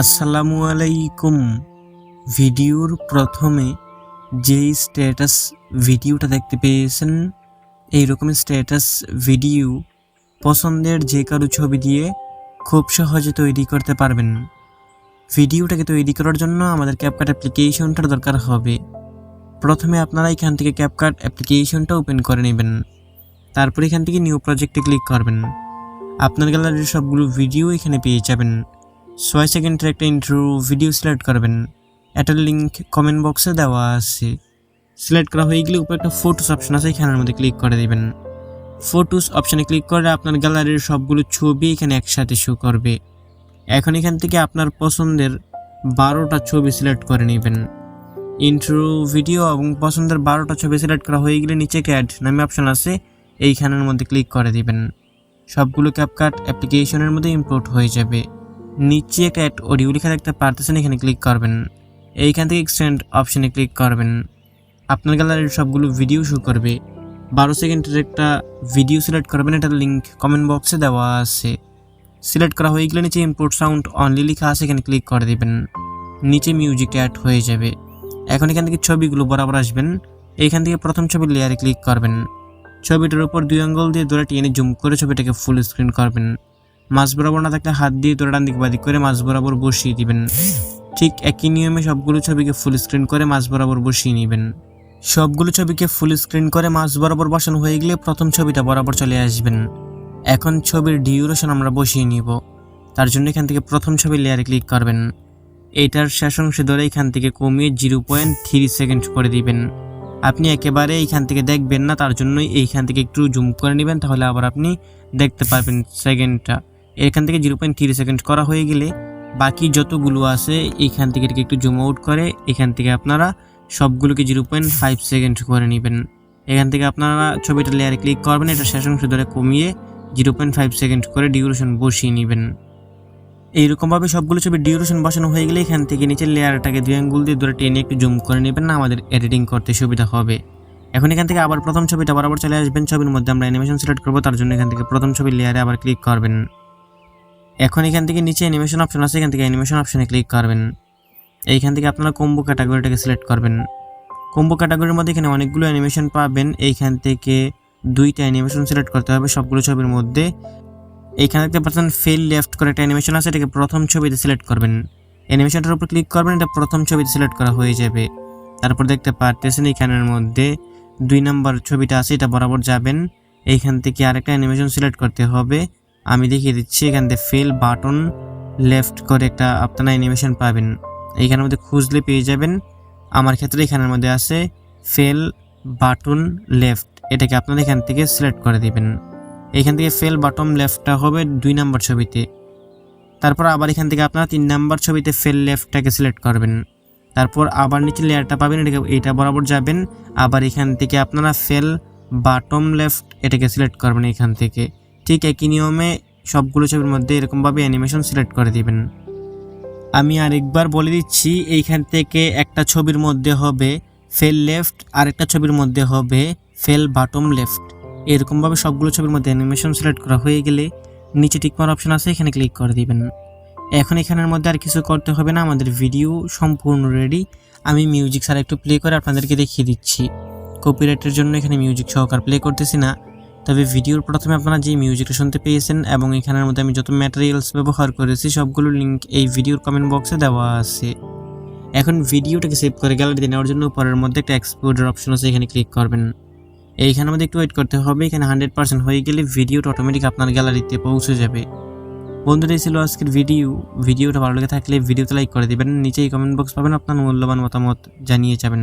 আসসালামু আলাইকুম। ভিডিওর প্রথমে যেই স্ট্যাটাস ভিডিওটা দেখতে পেয়েছেন এই রকম স্ট্যাটাস ভিডিও পছন্দের যে কারও ছবি দিয়ে খুব সহজে তৈরি করতে পারবেন। ভিডিওটাকে তৈরি করার জন্য আমাদের ক্যাপকাট অ্যাপ্লিকেশনটার দরকার হবে। প্রথমে আপনারা এখান থেকে ক্যাপকাট অ্যাপ্লিকেশনটা ওপেন করে নেবেন। তারপর এখান থেকে নিউ প্রজেক্টে ক্লিক করবেন। আপনার গ্যালারির সবগুলো ভিডিও এখানে পেয়ে যাবেন। ছয় সেকেন্ডের একটা ইন্ট্রো ভিডিও সিলেক্ট করবেন। এটার লিঙ্ক কমেন্ট বক্সে দেওয়া আছে। সিলেক্ট করা হয়ে গেলে উপরে একটা ফটোস অপশন আছে, এখানের মধ্যে ক্লিক করে দেবেন। ফটোস অপশানে ক্লিক করে আপনার গ্যালারির সবগুলো ছবি এখানে একসাথে শো করবে। এখন এখান থেকে আপনার পছন্দের বারোটা ছবি সিলেক্ট করে নেবেন। ইন্ট্রো ভিডিও এবং পছন্দের বারোটা ছবি সিলেক্ট করা হয়ে গেলে নিচে ক্যাড নামে অপশন আছে, এইখানের মধ্যে ক্লিক করে দিবেন। সবগুলো ক্যাপকাট অ্যাপ্লিকেশনের মধ্যে ইম্পোর্ট হয়ে যাবে। নিচে ক্যাট অডিও লেখা দেখতে পারতেছেন, এখানে ক্লিক করবেন। এইখান থেকে এক্সটেন্ড অপশানে ক্লিক করবেন। আপনার গ্যালারির সবগুলো ভিডিও শো করবে। বারো সেকেন্ডের একটা ভিডিও সিলেক্ট করবেন, এটার লিঙ্ক কমেন্ট বক্সে দেওয়া আছে। সিলেক্ট করা হয়ে গেলে নিচে ইম্পোর্ট সাউন্ড অনলি লেখা আছে, এখানে ক্লিক করে দেবেন। নিচে মিউজিক অ্যাড হয়ে যাবে। এখন এখান থেকে ছবিগুলো বরাবর আসবেন। এইখান থেকে প্রথম ছবির লেয়ারে ক্লিক করবেন। ছবিটার উপর দুই আঙ্গুল দিয়ে দূরে টেনে জুম করে ছবিটাকে ফুল স্ক্রিন করবেন। মাছ বরাবর না থাকলে হাত দিয়ে দূরে ডান দিক বাদিক করে মাছ বরাবর বসিয়ে দিবেন। ঠিক একই নিয়মে সবগুলো ছবিকে ফুল স্ক্রিন করে মাছ বরাবর বসিয়ে নেবেন। সবগুলো ছবিকে ফুল স্ক্রিন করে মাছ বরাবর বসানো হয়ে গেলে প্রথম ছবিটা বরাবর চলে আসবেন। এখন ছবির ডিউরেশন আমরা বসিয়ে নিব। তার জন্য এখান থেকে প্রথম ছবি লেয়ারে ক্লিক করবেন। এটার শেষ অংশে ধরে এখান থেকে কমিয়ে জিরো পয়েন্ট থ্রি সেকেন্ড করে দিবেন। আপনি একেবারে এইখান থেকে দেখবেন না, তার জন্যই এইখান থেকে একটু জুম করে নেবেন, তাহলে আবার আপনি দেখতে পারবেন সেকেন্ডটা এখান থেকে জিরো পয়েন্ট থ্রি সেকেন্ড করা হয়ে গেলে বাকি যতগুলো আছে, এখান থেকে এটাকে একটু জুম আউট করে, এখান থেকে আপনারা সবগুলোকে জিরো পয়েন্ট ফাইভ সেকেন্ড করে নেবেন। এখান থেকে আপনারা ছবিটা লেয়ারে ক্লিক করবেন, এটা শেষ অংশ ধরে কমিয়ে জিরো পয়েন্ট ফাইভ সেকেন্ড করে ডিউরেশন বসিয়ে নেবেন। এইরকমভাবে সবগুলো ছবি ডিউরেশন বসানো হয়ে গেলে এখান থেকে নিচের লেয়ারটাকে দুই আঙ্গুল দিয়ে ধরে টেনে একটু জুম করে নেবেন না, আমাদের এডিটিং করতে সুবিধা হবে। এখন এখান থেকে আবার প্রথম ছবিটা বরাবর চলে আসবেন। ছবির মধ্যে আমরা অ্যানিমেশন সিলেক্ট করব, তার জন্য এখান থেকে প্রথম ছবির লেয়ারে আবার ক্লিক করবেন। এখন এখান থেকে নিচে অ্যানিমেশন অপশন আছে, এখান থেকে অ্যানিমেশন অপশনে ক্লিক করবেন। এইখান থেকে আপনারা কম্বো ক্যাটাগরিটাকে সিলেক্ট করবেন। কম্বো ক্যাটাগরির মধ্যে এখানে অনেকগুলো অ্যানিমেশন পাবেন। এইখান থেকে দুইটা অ্যানিমেশন সিলেক্ট করতে হবে সবগুলো ছবির মধ্যে। এইখানে দেখতে পাচ্ছেন ফেল লেফট করে একটা অ্যানিমেশন আছে, এটাকে প্রথম ছবিতে সিলেক্ট করবেন। অ্যানিমেশনটার উপর ক্লিক করবেন, এটা প্রথম ছবিতে সিলেক্ট করা হয়ে যাবে। তারপর দেখতে পারতেছেন এইখানের মধ্যে দুই নাম্বার ছবিটা আছে, এটা বরাবর যাবেন। এইখান থেকে আরেকটা অ্যানিমেশন সিলেক্ট করতে হবে। আমি দেখিয়ে দিচ্ছি, এখান থেকে ফেল বাটন লেফট করে একটা আপনারা অ্যানিমেশন পাবেন। এইখানের মধ্যে খুঁজলে পেয়ে যাবেন। আমার ক্ষেত্রে এখানের মধ্যে আছে ফেল বাটন লেফট এটাকে আপনারা এখান থেকে সিলেক্ট করে দিবেন। এখান থেকে ফেল বাটম লেফটটা হবে দুই নাম্বার ছবিতে। তারপর আবার এখান থেকে আপনারা তিন নাম্বার ছবিতে ফেল লেফটটাকে সিলেক্ট করবেন। তারপর আবার নিচে লেয়ারটা পাবেন, এটাকে এইটা বরাবর যাবেন। আবার এখান থেকে আপনারা ফেল বাটম লেফট এটাকে সিলেক্ট করবেন এখান থেকে। ঠিক একই নিয়মে সবগুলো ছবির মধ্যে এরকমভাবে অ্যানিমেশন সিলেক্ট করে দিবেন। আমি আরেকবার বলে দিচ্ছি, এইখান থেকে একটা ছবির মধ্যে হবে ফেল লেফট আরেকটা ছবির মধ্যে হবে ফেল বাটম লেফট এরকমভাবে সবগুলো ছবির মধ্যে অ্যানিমেশন সিলেক্ট করা হয়ে গেলে নিচে টিকমার অপশন আছে, এখানে ক্লিক করে দিবেন। এখন এখানের মধ্যে আর কিছু করতে হবে না, আমাদের ভিডিও সম্পূর্ণ রেডি আমি মিউজিক ছাড়া একটু প্লে করে আপনাদেরকে দেখিয়ে দিচ্ছি। কপিরাইটের জন্য এখানে মিউজিক সহকার প্লে করতেছি না। তবে ভিডিওর প্রথমে আপনারা যে মিউজিকটা শুনতে পেয়েছেন এবং এখানের মধ্যে আমি যত ম্যাটেরিয়ালস ব্যবহার করেছি, সবগুলো লিঙ্ক এই ভিডিওর কমেন্ট বক্সে দেওয়া আছে। এখন ভিডিওটাকে সেভ করে গ্যালারিতে নেওয়ার জন্য উপরের মধ্যে একটা এক্সপোর্টের অপশন আছে, এখানে ক্লিক করবেন। এইখানের মধ্যে একটু ওয়েট করতে হবে, এখানে হান্ড্রেড পার্সেন্ট হয়ে গেলে ভিডিওটা অটোমেটিক আপনার গ্যালারিতে পৌঁছে যাবে। বন্ধুরা ছিল আজকের ভিডিও ভিডিওটা ভালো লেগে থাকলে ভিডিওতে লাইক করে দেবেন, নিচেই কমেন্ট বক্স পাবেন, আপনার মূল্যবান মতামত জানিয়ে যাবেন।